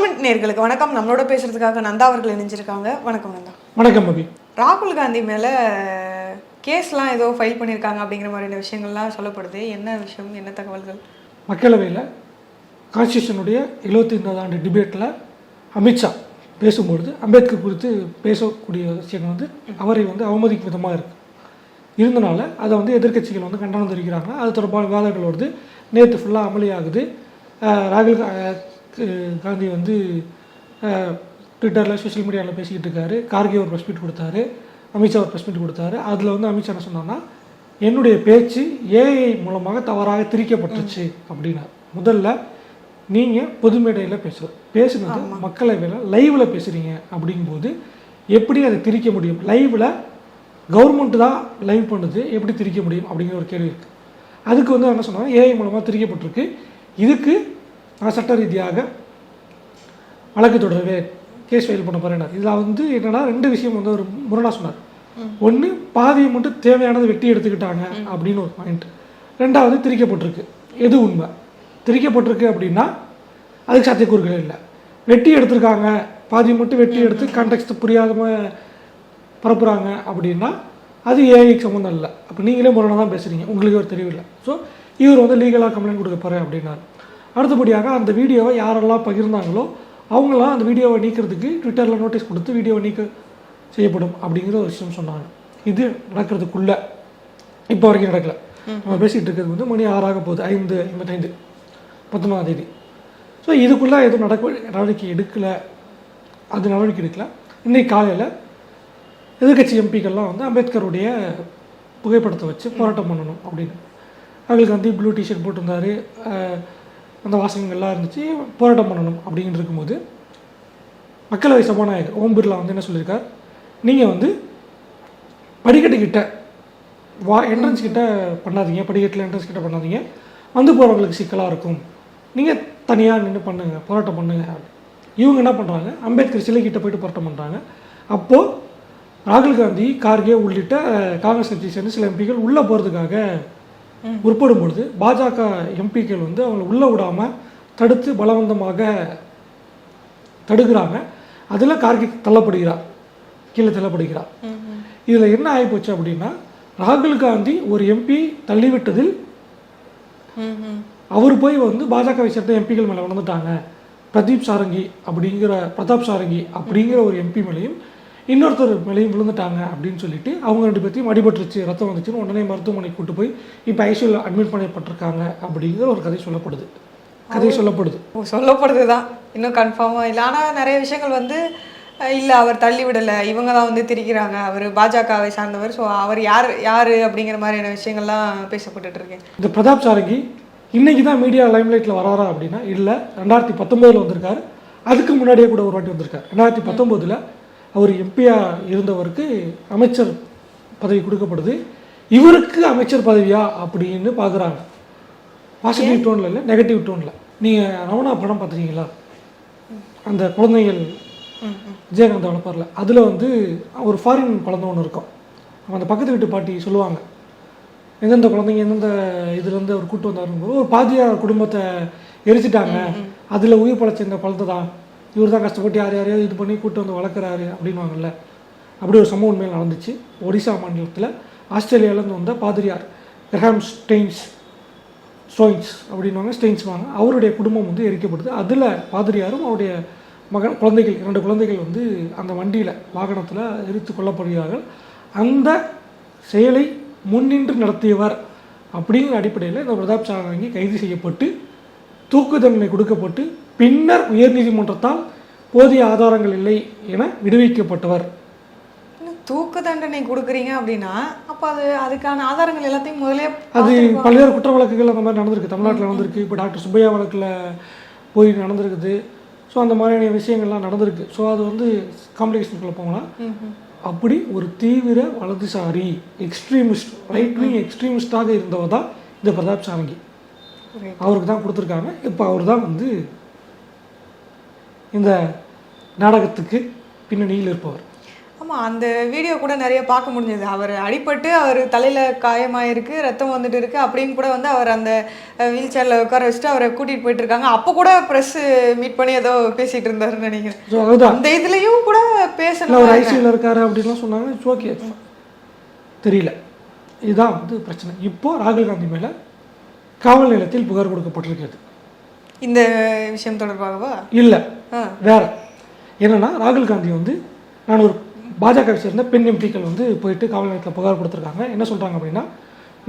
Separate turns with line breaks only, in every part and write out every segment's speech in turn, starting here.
Comment நேர்களுக்கு வணக்கம். நம்மளோட பேசுறதுக்காக நந்தா அவர்கள் இணைஞ்சிருக்காங்க. வணக்கம் நந்தா.
வணக்கம் அபி.
ராகுல் காந்தி மேல கேஸ்லாம் ஏதோ ஃபைல் பண்ணியிருக்காங்க அப்படிங்கிற மாதிரியான விஷயங்கள்லாம் சொல்லப்படுது. என்ன விஷயம்? என்ன தகவல்கள்?
மக்களவையில் கான்ஸ்டியூஷனுடைய எழுபத்தி ஆண்டு டிபேட்டில் அமித்ஷா பேசும்பொழுது அம்பேத்கர் குறித்து பேசக்கூடிய விஷயங்கள் வந்து அவரை வந்து அவமதிக்கும் விதமாக இருக்குது இருந்தனால அதை வந்து எதிர்க்கட்சிகள் வந்து கண்டனம் தெரிவிக்கிறாங்க. அது தொடர்பான விவாதங்கள் வருது. நேற்று ஃபுல்லாக அமளியாகுது. அஹ் ராகுல் காந்தி வந்து ட்விட்டரில் சோஷியல் மீடியாவில் பேசிக்கிட்டு இருக்காரு. கார்கே ஒரு ப்ரெஸ் மீட் கொடுத்தாரு. அமித்ஷா ஒரு ப்ரெஸ் மீட் கொடுத்தாரு. அதில் வந்து அமித்ஷா என்ன சொன்னான்னா என்னுடைய பேச்சு ஏஐ மூலமாக தவறாக திரிக்கப்பட்டுச்சு அப்படின்னா முதல்ல நீங்கள் பொது மேடையில் பேசுகிற பேசுனது மக்களவையில் லைவில் பேசுகிறீங்க அப்படிங்கும்போது எப்படி அதை திரிக்க முடியும்? லைவில் கவர்மெண்ட் தான் லைவ் பண்ணுது. எப்படி திரிக்க முடியும்? அப்படிங்கிற ஒரு கேள்வி இருக்குது அதுக்கு வந்து என்ன சொன்னாங்க ஏஐ மூலமாக திரிக்கப்பட்டிருக்கு. இதுக்கு நான் சட்ட ரீதியாக வழக்கு தொடருவேன் கேஸ் ஃபைல் பண்ண போகிறேன் இதில் வந்து என்னன்னா ரெண்டு விஷயம் வந்து ஒரு முரணா சொன்னார். ஒன்று பாதியை மட்டும் தேவையானது வெட்டி எடுத்துக்கிட்டாங்க அப்படின்னு ஒரு பாயிண்ட் ரெண்டாவது திரிக்கப்பட்டிருக்கு. எது உண்மை? திரிக்கப்பட்டிருக்கு அப்படின்னா அதுக்கு சாத்தியக்கூறுகள் இல்லை. வெட்டி எடுத்திருக்காங்க. பாதி மட்டும் வெட்டி எடுத்து கான்டெக்ட் புரியாதம பரப்புகிறாங்க அப்படின்னா அது ஏஐக்கு சம்மந்தம் இல்லை. அப்போ நீங்களே முரணா தான் பேசுகிறீங்க உங்களுக்கு ஒரு தெரியவில்லை. ஸோ இவர் வந்து லீகலாக கம்ப்ளைண்ட் கொடுக்க போகிறேன் அப்படின்னாரு. அடுத்தபடியாக அந்த வீடியோவை யாரெல்லாம் பகிர்ந்தாங்களோ அவங்களாம் அந்த வீடியோவை நீக்கிறதுக்கு ட்விட்டரில் நோட்டீஸ் கொடுத்து வீடியோவை நீக்க செய்யப்படும் அப்படிங்கிற ஒரு விஷயம் சொன்னாங்க. இது நடக்கிறதுக்குள்ள இப்போ வரைக்கும் நடக்கல. நம்ம பேசிகிட்டு இருக்கிறது வந்து மணி ஆறாக போகுது ஐந்து ஐம்பத்தைந்து பத்தொன்பதாம் தேதி. ஸோ இதுக்குள்ளே எதுவும் நடக்க நடவடிக்கை எடுக்கலை. அது நடவடிக்கை எடுக்கல. இன்னைக்கு காலையில் எதிர்க்கட்சி எம்பிக்கள்லாம் வந்து அம்பேத்கருடைய புகைப்படத்தை வச்சு போராட்டம் பண்ணணும் அப்படின்னு. அவங்களுக்கு வந்து ப்ளூ டிஷர்ட் போட்டிருந்தாரு. அந்த வாசகங்கள்லாம் இருந்துச்சு. போராட்டம் பண்ணணும் அப்படின்னு இருக்கும்போது மக்களவை சபாநாயகர் ஓம் பிர்லா வந்து என்ன சொல்லியிருக்கார் நீங்கள் வந்து படிக்கட்டுக்கிட்ட வா என்ட்ரன்ஸ் கிட்ட பண்ணாதீங்க. படிக்கட்டில் என்ட்ரன்ஸ் கிட்ட பண்ணாதீங்க. வந்து போகிறவங்களுக்கு சிக்கலாக இருக்கும். நீங்கள் தனியாக நின்று பண்ணுங்க போராட்டம் பண்ணுங்க. இவங்க என்ன பண்ணுறாங்க அம்பேத்கர் சிலை கிட்ட போயிட்டு போராட்டம் பண்ணுறாங்க அப்போது ராகுல் காந்தி கார்கே உள்ளிட்ட காங்கிரஸ் கட்சியை சேர்ந்து சில எம்பிக்கள் உள்ளே போகிறதுக்காக முற்படும் பொழுது பாஜக எம்பிக்கள் வந்து அவங்களை உள்ளே விடாமல் தடுத்து பலவந்தமாக தடுக்கிறாங்க. அதில் கார்கி தள்ளப்படுகிறார் கீழே தள்ளப்படுகிறார் இதில் என்ன ஆகிப்போச்சு அப்படின்னா ராகுல் காந்தி ஒரு எம்பி தள்ளிவிட்டதில் அவர் போய் வந்து பாஜகவை சேர்ந்த எம்பிகள் மேலே வளர்ந்துட்டாங்க. பிரதீப் சாரங்கி அப்படிங்கிற பிரதாப் சாரங்கி அப்படிங்கிற ஒரு எம்பி மேலேயும் இன்னொருத்தர் மேலேயும் விழுந்துட்டாங்க அப்படின்னு சொல்லிட்டு அவங்க ரெண்டு பேர்த்தையும் அடிபட்டுருச்சு ரத்தம் வந்துச்சுன்னு உடனே மருத்துவமனைக்கு கூட்டு போய் இப்போ ஐசியூவில் அட்மிட் பண்ணப்பட்டிருக்காங்க அப்படிங்கிற ஒரு கதை சொல்லப்படுது. கதை சொல்லப்படுது
சொல்லப்படுது. தான் இன்னும் கன்ஃபார்மாக இல்லை. ஆனால் நிறைய விஷயங்கள் வந்து இல்லை அவர் தள்ளி விடலை. இவங்க தான் வந்து திரிக்கிறாங்க. அவர் பாஜகவை சார்ந்தவர். ஸோ அவர் யார் யார் அப்படிங்கிற மாதிரியான விஷயங்கள்லாம் பேசப்பட்டுட்டு இருக்கேன்
இந்த பிரதாப் சாரங்கி இன்னைக்கு தான் மீடியா லைம்லைட்டில் வராரா அப்படின்னா இல்லை ரெண்டாயிரத்தி பத்தொம்போதில் வந்திருக்காரு. அதுக்கு முன்னாடியே கூட ஒரு வாட்டி வந்திருக்காரு. ரெண்டாயிரத்தி பத்தொம்போதில் அவர் எம்பியாக இருந்தவருக்கு அமைச்சர் பதவி கொடுக்கப்படுது. இவருக்கு அமைச்சர் பதவியா அப்படின்னு பார்க்குறாங்க பாசிட்டிவ் டோனில் இல்லை நெகட்டிவ் டோனில் நீங்கள் ரமணா படம் பார்த்துருக்கீங்களா அந்த குழந்தைகள் விஜயகாந்த் வளர்ப்பார்ல அதில் வந்து ஒரு ஃபாரின் குழந்தை ஒன்று இருக்கும். அந்த பக்கத்து வீட்டு பாட்டி சொல்லுவாங்க. எந்தெந்த குழந்தைங்க எந்தெந்த இதுலேருந்து அவர் கூட்டு வந்தாருன்னு ஒரு பாதியார் குடும்பத்தை எரிச்சிட்டாங்க. அதில் உயிர் பழைச்ச இந்த குழந்தை தான் இவர் தான் கஷ்டப்பட்டு யார் யாரையோ இது பண்ணி கூட்டு வந்து வளர்க்குறாரு அப்படின்வாங்கல்ல அப்படி ஒரு சம்பவம் உண்மையில் நடந்துச்சு. ஒடிசா மாநிலத்தில் ஆஸ்திரேலியாவிலேருந்து வந்த பாதிரியார் கிரஹாம் ஸ்டெயின்ஸ் ஸ்டோயின்ஸ் அப்படின்வாங்க ஸ்டெயின்ஸ் வாங்க. அவருடைய குடும்பம் வந்து எரிக்கப்படுது அதில் பாதிரியாரும் அவருடைய மகன் குழந்தைகள் இரண்டு குழந்தைகள் வந்து அந்த வண்டியில் வாகனத்தில் எரித்து கொல்லப்படுகிறார்கள். அந்த செயலை முன்னின்று நடத்தியவர் அப்படிங்கிற அடிப்படையில் இந்த பிரதாப் சாரங்கி கைது செய்யப்பட்டு தூக்கு தண்டனை கொடுக்கப்பட்டு பின்னர் உயர்நீதிமன்றத்தால் போதிய ஆதாரங்கள் இல்லை என விடுவிக்கப்பட்டவர்.
தூக்கு தண்டனை கொடுக்குறீங்க அப்படின்னா அப்போ அது அதுக்கான ஆதாரங்கள் எல்லாத்தையும் முதலே
அது பல்வேறு குற்ற வழக்குகள் அந்த மாதிரி நடந்திருக்கு. தமிழ்நாட்டில் நடந்திருக்கு இப்போ டாக்டர் சுப்பையா வழக்கில் போய் நடந்திருக்குது. ஸோ அந்த மாதிரியான விஷயங்கள்லாம் நடந்திருக்கு. ஸோ அது வந்து காம்ப்ளிகேஷனுக்குள்ள போகலாம். அப்படி ஒரு தீவிர வலதுசாரி எக்ஸ்ட்ரீமிஸ்ட் ரைட் விங் எக்ஸ்ட்ரீமிஸ்டாக இருந்தவர் தான் இந்த பிரதாப் சாரங்கி. அவருக்கு தான் கொடுத்துருக்காங்க. இப்போ அவர் தான் வந்து இந்த நாடகத்துக்கு பின்னணியில் இருப்பவர்.
ஆமா ஆமாம் அந்த வீடியோ கூட நிறைய பார்க்க முடிஞ்சது. அவர் அடிபட்டு அவர் தலையில் காயமாயிருக்கு ரத்தம் வந்துட்டு இருக்கு. அப்படின்னு கூட வந்து அவர் அந்த வீல் சேரில் உட்கார வச்சுட்டு அவரை கூட்டிகிட்டு போயிட்டு இருக்காங்க. அப்போ கூட ப்ரெஸ் மீட் பண்ணி ஏதோ பேசிகிட்டு இருந்தாருன்னு நினைக்கிறேன். அந்த இதுலேயும் கூட பேசணும்
ஒரு ஐசியூவில் இருக்காரு அப்படின்லாம் சொன்னாங்க. ஓகே தெரியல. இதுதான் வந்து பிரச்சனை. இப்போ ராகுல் காந்தி மேலே காவல் நிலையத்தில் புகார் கொடுக்கப்பட்டிருக்கிறது.
இந்த விஷயம் தொடர்பாகவா?
இல்லை. வேற. என்னன்னா ராகுல் காந்தி வந்து நான் ஒரு பாஜகவை சேர்ந்த பெண் எம்பிக்கள் வந்து போயிட்டு காவல் நிலையத்தில் புகார் கொடுத்துருக்காங்க. என்ன சொல்கிறாங்க அப்படின்னா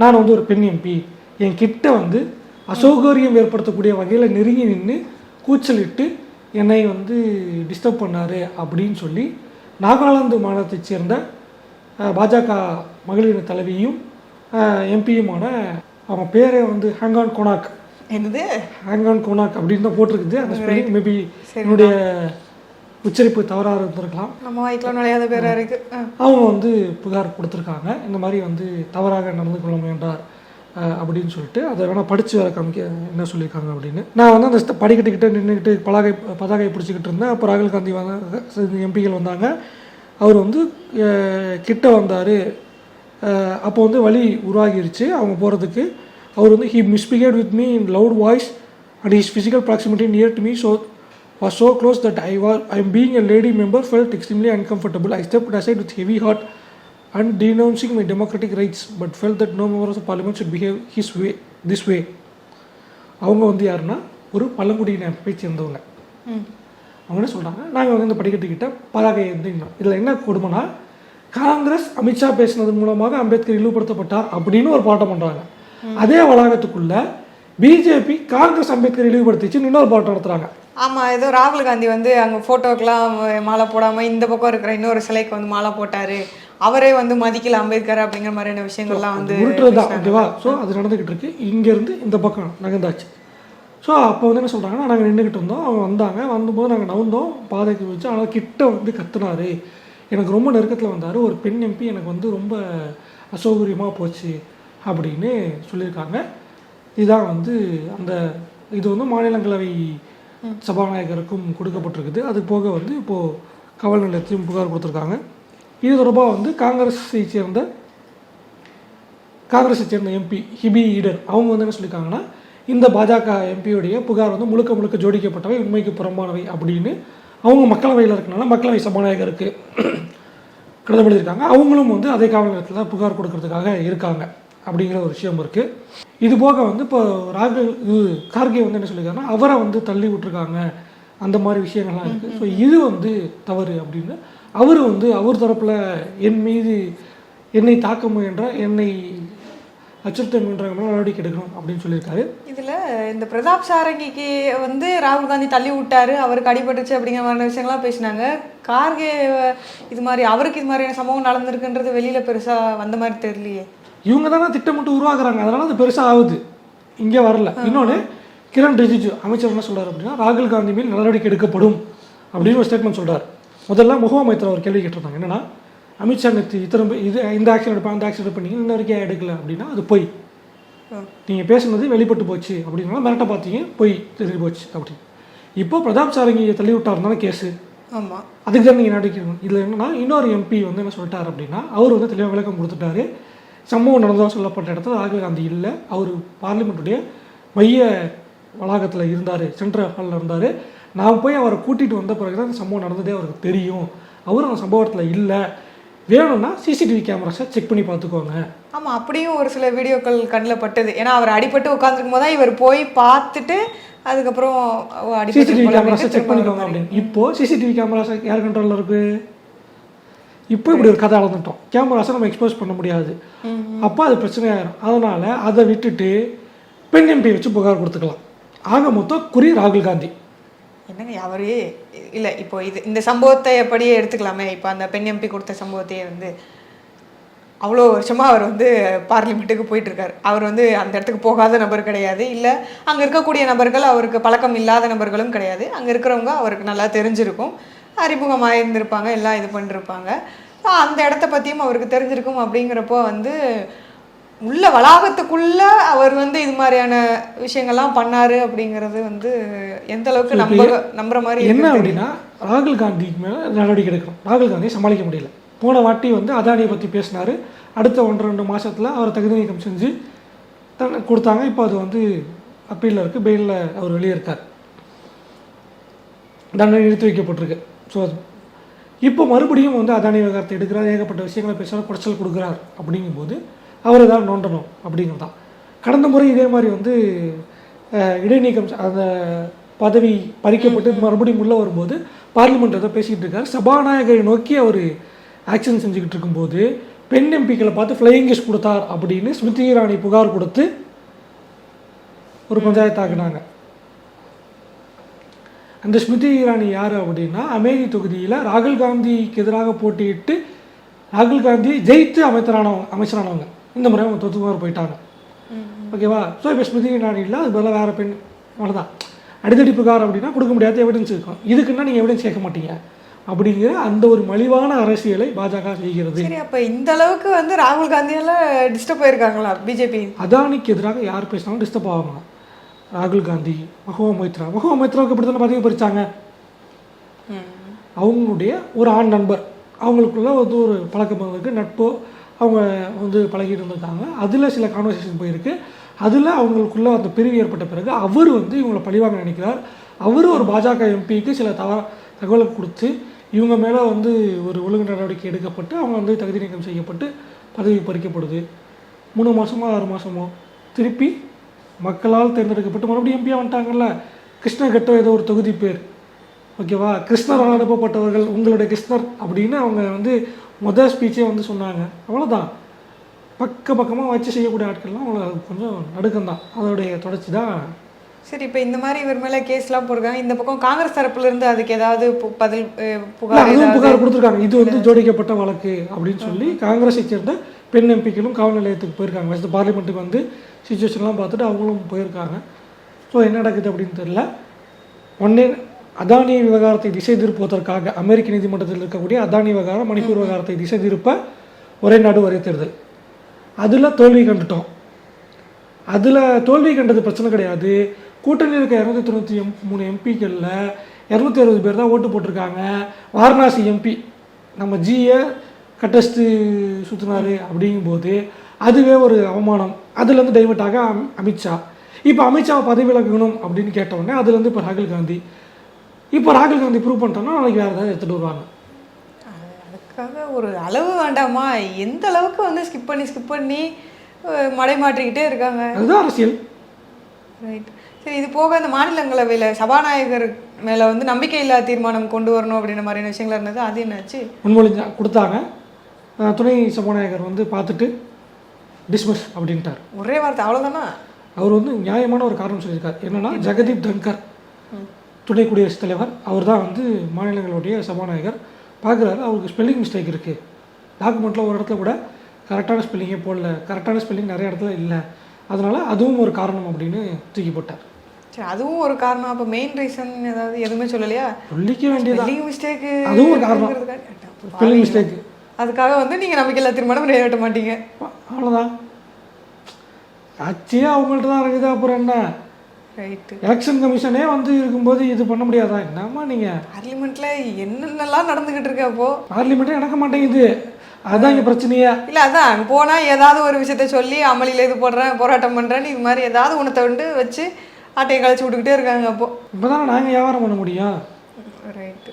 நான் வந்து ஒரு பெண் எம்பி. என் கிட்ட வந்து அசௌகரியம் ஏற்படுத்தக்கூடிய வகையில் நெருங்கி நின்று கூச்சலிட்டு என்னை வந்து டிஸ்டர்ப் பண்ணார் அப்படின்னு சொல்லி நாகாலாந்து மாநிலத்தைச் சேர்ந்த பாஜக மகளிர் தலைவியும் எம்பியுமான அவன் பேரே வந்து ஹங்கான் கொனாக்.
என்னது?
ஹேங்கான் கோனாக் அப்படின்னு தான் போட்டிருக்குது. அந்த ஸ்பெல்லிங் மேபி என்னுடைய உச்சரிப்பு தவறாக இருந்திருக்கலாம்.
நம்ம வாய்க்கெலாம் நுழையாத பேராக இருக்கு. ஆ.
அவங்க வந்து புகார் கொடுத்துருக்காங்க. இந்த மாதிரி வந்து தவறாக நடந்து கொள்ள முயன்றார் அப்படின்னு சொல்லிட்டு அதை வேணால் படித்து வர காமிக்க என்ன சொல்லியிருக்காங்க அப்படின்னு. நான் வந்து அந்த படிக்கட்டுக்கிட்ட நின்றுக்கிட்டு பலகை பதாகை பிடிச்சிக்கிட்டு இருந்தேன். அப்போ ராகுல் காந்தி வந்தாங்க எம்பிகள் வந்தாங்க. அவர் வந்து கிட்ட வந்தார். அப்போ வந்து வழி உருவாகிருச்சு. அவங்க போகிறதுக்கு அவர் வந்து he misbehaved with me in loud voice and his physical proximity near to me so so close that I was I am being a lady member felt extremely uncomfortable. I stepped aside with heavy heart and denouncing my democratic rights, but felt that no member of the parliament should behave his way this way. அவங்க வந்து யாருன்னா ஒரு பழங்குடியின அமைப்பை சேர்ந்தவங்க
ம்
அவங்க என்ன சொல்கிறாங்க நாங்கள் வந்து இந்த படிக்கட்டுக்கிட்ட பதாகை வந்து இதில் என்ன கொடுமைனா காங்கிரஸ் அமித்ஷா பேசினது மூலமாக அம்பேத்கர் இழிவுபடுத்தப்பட்டார் அப்படின்னு ஒரு பாட்டம் பண்ணுறாங்க அதே வளாகத்துக்குள்ள பிஜேபி காங்கிரஸ் அம்பேத்கர் இழிவுபடுத்திச்சு இன்னொரு பாட்டம் நடத்துகிறாங்க
ஆமாம் ஏதோ ராகுல் காந்தி வந்து அங்கே ஃபோட்டோக்கெலாம் மாலை போடாமல் இந்த பக்கம் இருக்கிற இன்னொரு சிலைக்கு வந்து மாலை போட்டார். அவரே வந்து மதிக்கல அம்பேத்கர் அப்படிங்கிற மாதிரியான விஷயங்கள்லாம் வந்து
உருட்டுறது தான் ஓகேவா? ஸோ அது நடந்துக்கிட்டு இருக்கு. இங்கேருந்து இந்த பக்கம் நகர்ந்தாச்சு. ஸோ அப்போ வந்து என்ன சொல்கிறாங்கன்னா நாங்கள் நின்றுக்கிட்டு இருந்தோம். அவங்க வந்தாங்க. வந்தபோது நாங்கள் நவுந்தோம். பாதைக்கு வச்சு ஆனால் கிட்ட வந்து கத்துனாரு. எனக்கு ரொம்ப நெருக்கத்தில் வந்தார். ஒரு பெண் எம்பி எனக்கு வந்து ரொம்ப அசௌகரியமாக போச்சு. அப்படின்னு சொல்லியிருக்காங்க. இதுதான் வந்து அந்த இது வந்து மாநிலங்களவை சபாநாயகருக்கும் கொடுக்கப்பட்டிருக்குது. அது போக வந்து இப்போது காவல் நிலையத்தையும் புகார் கொடுத்துருக்காங்க. இது தொடர்பாக வந்து காங்கிரஸை சேர்ந்த காங்கிரஸை சேர்ந்த எம்பி ஹிபி ஈடர் அவங்க வந்து என்ன சொல்லியிருக்காங்கன்னா இந்த பாஜக எம்பியுடைய புகார் வந்து முழுக்க முழுக்க ஜோடிக்கப்பட்டவை உண்மைக்கு புறம்பானவை அப்படின்னு அவங்க மக்களவையில் இருக்கனால மக்களவை சபாநாயகருக்கு கடிதம் எழுதியிருக்காங்க. அவங்களும் வந்து அதே காவல் நிலையத்தில் புகார் கொடுக்கறதுக்காக இருக்காங்க. அப்படிங்கிற ஒரு விஷயம் இருக்குது இது போக வந்து இப்போ ராகுல் இது கார்கே வந்து என்ன சொல்லியிருக்காருன்னா அவரை வந்து தள்ளி விட்டுருக்காங்க. அந்த மாதிரி விஷயங்கள்லாம் இருக்குது ஸோ இது வந்து தவறு அப்படின்னு. அவர் வந்து அவர் தரப்பில் என் மீது என்னை தாக்க முயன்ற என்னை அச்சுறுத்த முயன்ற நடவடிக்கை எடுக்கணும் அப்படின்னு சொல்லியிருக்காரு.
இதில் இந்த பிரதாப் சாரங்கிக்கு வந்து ராகுல் காந்தி தள்ளி விட்டாரு அவருக்கு அடிபட்டுச்சு அப்படிங்கிற மாதிரி விஷயங்கள்லாம் பேசினாங்க. கார்கே இது மாதிரி அவருக்கு இது மாதிரியான சம்பவம் நடந்திருக்குன்றது வெளியில் பெருசாக வந்த மாதிரி தெரியலையே.
இவங்க தானே திட்டமிட்டு உருவாக்குறாங்க. அதனால அது பெருசாக ஆகுது. இங்கே வரல. இன்னொன்று கிரண் ரிஜிஜு அமைச்சர் என்ன சொல்றாரு அப்படின்னா ராகுல் காந்தி மேல் நடவடிக்கை எடுக்கப்படும் அப்படின்னு ஒரு ஸ்டேட்மெண்ட் சொல்றாரு. முதல்ல முகமைச்சர் ஒரு கேள்வி கேட்டிருந்தாங்க. என்னன்னா அமித்ஷா நேற்று திரும்ப இது இந்த ஆக்ஷன் எடுப்பேன் அந்த ஆக்ஷன் எடுப்பேன் இன்ன வரைக்கும் ஏன் எடுக்கல அப்படின்னா அது பொய். நீங்கள் பேசுனது வெளிப்பட்டு போச்சு அப்படின்னா மிரட்ட பார்த்தீங்க பொய் தெரிஞ்சு போச்சு அப்படி இப்போ பிரதாப் சாரங்கியை தள்ளி விட்டாருந்தானே கேஸு
ஆமாம்
அதுக்கு தான் நீங்கள் நடக்கணும் இதில் என்னன்னா இன்னொரு எம்பி வந்து என்ன சொல்லிட்டார் அப்படின்னா அவர் வந்து தெளிவாக விளக்கம் கொடுத்துட்டாரு. சம்பவம் நடந்ததாக சொல்லப்பட்ட இடத்துல ராகுல் காந்தி இல்லை. அவர் பார்லிமெண்ட்டுடைய மைய வளாகத்தில் இருந்தார் சென்ட்ரல் ஹாலில் இருந்தார். நான் போய் அவரை கூட்டிகிட்டு வந்த பிறகு தான் இந்த சம்பவம் நடந்ததே அவருக்கு தெரியும். அவர் அந்த சம்பவத்தில் இல்லை. வேணும்னா சிசிடிவி கேமராஸை செக் பண்ணி பார்த்துக்கோங்க.
ஆமாம் அப்படியும் ஒரு சில வீடியோக்கள் கண்ணில் பட்டது. ஏன்னா அவர் அடிபட்டு உட்காந்துருக்கும் போது தான் இவர் போய் பார்த்துட்டு அதுக்கப்புறம்
சிசிடிவி கேமராஸை செக் பண்ணிக்கோங்க அப்படின்னு. இப்போ சிசிடிவி கேமராஸ் யார் கண்ட்ரோலில் இருக்கு? இப்போ இப்படி ஒரு கதை அளந்துட்டோம். கேமராஸை நம்ம எக்ஸ்போஸ் பண்ண முடியாது. அப்போ அது பிரச்சனையாயிரும் அதனால் அதை விட்டுட்டு பெண் எம்பி வச்சு புகார் கொடுத்துக்கலாம். ஆக மொத்தம் குறி ராகுல் காந்தி.
என்னங்க அவரே இல்லை இப்போ இது இந்த சம்பவத்தை எப்படியே எடுத்துக்கலாமே. இப்போ அந்த பெண் எம்பி கொடுத்த சம்பவத்தையே வந்து அவ்வளோ வருஷமாக அவர் வந்து பார்லிமெண்ட்டுக்கு போயிட்டு இருக்காரு அவர் வந்து அந்த இடத்துக்கு போகாத நபர் கிடையாது. இல்லை அங்கே இருக்கக்கூடிய நபர்கள் அவருக்கு பழக்கம் இல்லாத நபர்களும் கிடையாது. அங்கே இருக்கிறவங்க அவருக்கு நல்லா தெரிஞ்சிருக்கும். அறிமுகமாக இருந்திருப்பாங்க எல்லாம் இது பண்ணிருப்பாங்க. அந்த இடத்த பற்றியும் அவருக்கு தெரிஞ்சிருக்கும் அப்படிங்கிறப்போ வந்து உள்ள வளாகத்துக்குள்ள அவர் வந்து இது மாதிரியான விஷயங்கள்லாம் பண்ணாரு அப்படிங்கிறது வந்து எந்த அளவுக்கு நம்ப நம்புற மாதிரி
என்ன அப்படின்னா ராகுல் காந்திக்கு மேலே நடவடிக்கை எடுக்கணும். ராகுல் காந்தியை சமாளிக்க முடியல. போன வாட்டி வந்து அதானியை பற்றி பேசினார். அடுத்த ஒன்றரை ரெண்டு மாசத்துல அவரை தகுதி நீக்கம் செஞ்சு தண்டனை கொடுத்தாங்க. இப்போ அது வந்து அப்பீலில் இருக்குது பெயிலில் அவர் வெளியே இருக்கார் தண்டனை நிறுத்தி வைக்கப்பட்டிருக்கு. ஸோ அது இப்போ மறுபடியும் வந்து அதானி விவகாரத்தை எடுக்கிறார் ஏகப்பட்ட விஷயங்களை பேசுகிறார் குடைச்சல் கொடுக்குறார் அப்படிங்கும்போது அவர் தான் நோண்டணும் அப்படிங்கிறது தான். கடந்த முறை இதே மாதிரி வந்து இடைநீக்கம் அந்த பதவி பறிக்கப்பட்டு மறுபடியும் உள்ளே வரும்போது பார்லிமெண்ட் ஏதோ பேசிக்கிட்டு இருக்கார். சபாநாயகரை நோக்கி அவர் ஆக்ஷன் செஞ்சுக்கிட்டு இருக்கும்போது பெண் எம்பிக்களை பார்த்து ஃப்ளையிங் கிஸ் கொடுத்தார் அப்படின்னு ஸ்மிருதி இராணி புகார் கொடுத்து ஒரு பஞ்சாயத்து ஆக்குனாங்க அந்த ஸ்மிருதி இரானி யார் அப்படின்னா அமேதி தொகுதியில் ராகுல் காந்திக்கு எதிராக போட்டியிட்டு ராகுல் காந்தி ஜெயித்து அமைச்சரானவங்க அமைச்சரானவங்க. இந்த முறை அவங்க தொத்துமார் போயிட்டாங்க. ஓகேவா? ஸோ இப்போ ஸ்மிருதி இரானி இல்லை அது பதிலாக வேறு பெண். அவ்வளோதான் அடிதடி புகார் அப்படின்னா கொடுக்க முடியாத எவிடன்ஸ் இருக்கும். இதுக்குன்னா நீங்கள் எவிடன்ஸ் கேட்க மாட்டீங்க. அப்படிங்கிற அந்த ஒரு மலிவான அரசியலை பாஜக செய்கிறது.
சரி அப்ப இந்த அளவுக்கு வந்து ராகுல் காந்தியெல்லாம் டிஸ்டர்ப் ஆயிருக்காங்களா? பிஜேபி
அதானிக்கு எதிராக யார் பேசினாலும் டிஸ்டர்ப் ஆவாங்க. ராகுல் காந்தி மஹுவா மொய்த்ரா மஹுவா மொய்த்ராவுக்கு இப்படி தானே பதவி பறிச்சாங்க? அவங்களுடைய ஒரு ஆண் நண்பர். அவங்களுக்குள்ள வந்து ஒரு பழக்கம் இருக்கு நட்போ அவங்க வந்து பழகிட்டு இருந்திருக்காங்க. அதில் சில கான்வர்சேஷன் போயிருக்கு. அதில் அவங்களுக்குள்ள அந்த பிரிவு ஏற்பட்ட பிறகு அவர் வந்து இவங்களை பழிவாங்க நினைக்கிறார். அவர் ஒரு பாஜக எம்பிக்கு சில தவ தகவலை கொடுத்து இவங்க மேலே வந்து ஒரு ஒழுங்கு நடவடிக்கை எடுக்கப்பட்டு அவங்க வந்து தகுதி நீக்கம் செய்யப்பட்டு பதவி பறிக்கப்படுது. மூணு மாதமோ ஆறு மாதமோ திருப்பி மக்களால் தேர்ந்தெடுக்கப்பட்டு மறுபடியும் எம்பியாக வந்துட்டாங்கல்ல? கிருஷ்ணகட்டோ ஏதோ ஒரு தொகுதி பேர். ஓகேவா கிருஷ்ணரால் அனுப்பப்பட்டவர்கள் உங்களுடைய கிருஷ்ணர் அப்படின்னு அவங்க வந்து முதல் ஸ்பீச்சே வந்து சொன்னாங்க. அவ்வளோதான் பக்க பக்கமாக வச்சு செய்யக்கூடிய ஆட்கள்லாம் அவங்கள கொஞ்சம் நடுக்கம் தான். அதோடைய தொடர்ச்சி தான்.
சரி இப்ப இந்த மாதிரி இவர் மேல கேஸ்லாம் போடுறாங்க இந்த பக்கம் காங்கிரஸ் தரப்புல இருந்து அதுக்கு ஏதாவது பதில் புகார்
புகார் கொடுத்துருக்காங்க. இது வந்து ஜோடிக்கப்பட்ட வழக்கு அப்படின்னு சொல்லி காங்கிரஸை சேர்ந்த பெண் எம்பிக்களும் காவல் நிலையத்துக்கு போயிருக்காங்க. ஃபஸ்ட்டு பார்லிமெண்ட்டுக்கு வந்து சுச்சுவேஷன்லாம் பார்த்துட்டு அவங்களும் போயிருக்காங்க. ஸோ என்ன நடக்குது அப்படின்னு தெரியல. ஒன்னே அதானி விவகாரத்தை திசை திருப்புவதற்காக அமெரிக்க நீதிமன்றத்தில் இருக்கக்கூடிய அதானி விவகாரம் மணிப்பூர் விவகாரத்தை திசை திருப்ப ஒரே நாடு ஒரே தேர்தல். அதில் தோல்வி கண்டுட்டோம். அதில் தோல்வி கண்டது பிரச்சனை கிடையாது. கூட்டணியில் இருக்க இரநூத்தி தொண்ணூற்றி எம் மூணு எம்பிக்களில் இரநூத்தி அறுபது பேர் தான் ஓட்டு போட்டிருக்காங்க. வாரணாசி எம்பி நம்ம ஜியை கட்டஸ்ட்டு சுற்றினாரு அப்படிங்கும்போது அதுவே ஒரு அவமானம். அதுலேருந்து டைவர்ட் ஆக அம்- அமித்ஷா. இப்போ அமித்ஷாவை பதவி விலகணும் அப்படின்னு கேட்டவுடனே அதுலேருந்து இப்போ ராகுல் காந்தி. இப்போ ராகுல் காந்தி ப்ரூவ் பண்ணிட்டோம்னா நாளைக்கு வேறு ஏதாவது எடுத்துகிட்டு வருவாங்க.
அது- அதுக்காக ஒரு அளவு வேண்டாமா? எந்த அளவுக்கு வந்து ஸ்கிப் பண்ணி ஸ்கிப் பண்ணி மடை மாற்றிக்கிட்டே இருக்காங்க.
அதுதான் அரசியல்.
ரைட் சரி இது போக இந்த மாநிலங்களவையில் சபாநாயகர் மேலே வந்து நம்பிக்கையில்லா தீர்மானம் கொண்டு வரணும் அப்படின்ற மாதிரியான விஷயங்கள் இருந்தது? அது என்னாச்சு?
முன்மொழிஞ்சா கொடுத்தாங்க. துணை சபாநாயகர் வந்து பார்த்துட்டு டிஸ்மிஸ் அப்படின்ட்டார்.
ஒரே வார்த்தை அவ்வளோதானா
அவர் வந்து நியாயமான ஒரு காரணம் சொல்லியிருக்கார். என்னன்னா ஜெகதீப் தன்கர் துணை குடியரசுத் தலைவர் அவர் தான் வந்து மாநிலங்களுடைய சபாநாயகர். பார்க்குறாரு அவருக்கு ஸ்பெல்லிங் மிஸ்டேக் இருக்குது டாக்குமெண்ட்டில் ஒரு இடத்துல கூட கரெக்டான ஸ்பெல்லிங்கே போடல. கரெக்டான ஸ்பெல்லிங் நிறைய இடத்துல இல்லை. அதனால அதுவும் ஒரு காரணம் அப்படின்னு தூக்கி போட்டார்.
சரி அதுவும் ஒரு காரணம். அப்போ மெயின் ரீசன் ஏதாவது எதுவுமே சொல்லலையா?
சொல்லிக்க வேண்டியதான்
ஸ்பெல்லிங் மிஸ்டேக்
அதுவும் ஒரு காரணம். ஸ்பெல்லிங் மிஸ்டேக்
அதுக்காக வந்து நீங்கள் நம்பிக்கையில்லா தீர்மானம் நிறைவேற்ற மாட்டீங்க.
அவ்வளோதான் ஆட்சியே அவங்கள்ட்ட தான் இருக்குது அப்புறம் என்ன?
ரைட்டு
எலெக்ஷன் கமிஷனே வந்து இருக்கும்போது இது பண்ண முடியாதா? என்னம்மா நீங்கள்
பார்லிமெண்ட்ல என்னென்னலாம் நடந்துகிட்டு இருக்கு அப்போ?
பார்லிமெண்ட்டே நடக்க மாட்டேங்குது. அதுதான் இங்கே பிரச்சனையே.
இல்ல அதான். அங்க போனா ஏதாவது ஒரு விஷயத்த சொல்லி அமளியில இது போடுறேன் போராட்டம் பண்றேன்னு இது மாதிரி ஏதாவது ஒன்றத்தை வந்து வச்சு ஆட்டையை கழிச்சு விட்டுக்கிட்டே இருக்காங்க அப்போ.
இப்போ தானே நாங்கள் வியாபாரம் பண்ண முடியும்.
ரைட்டு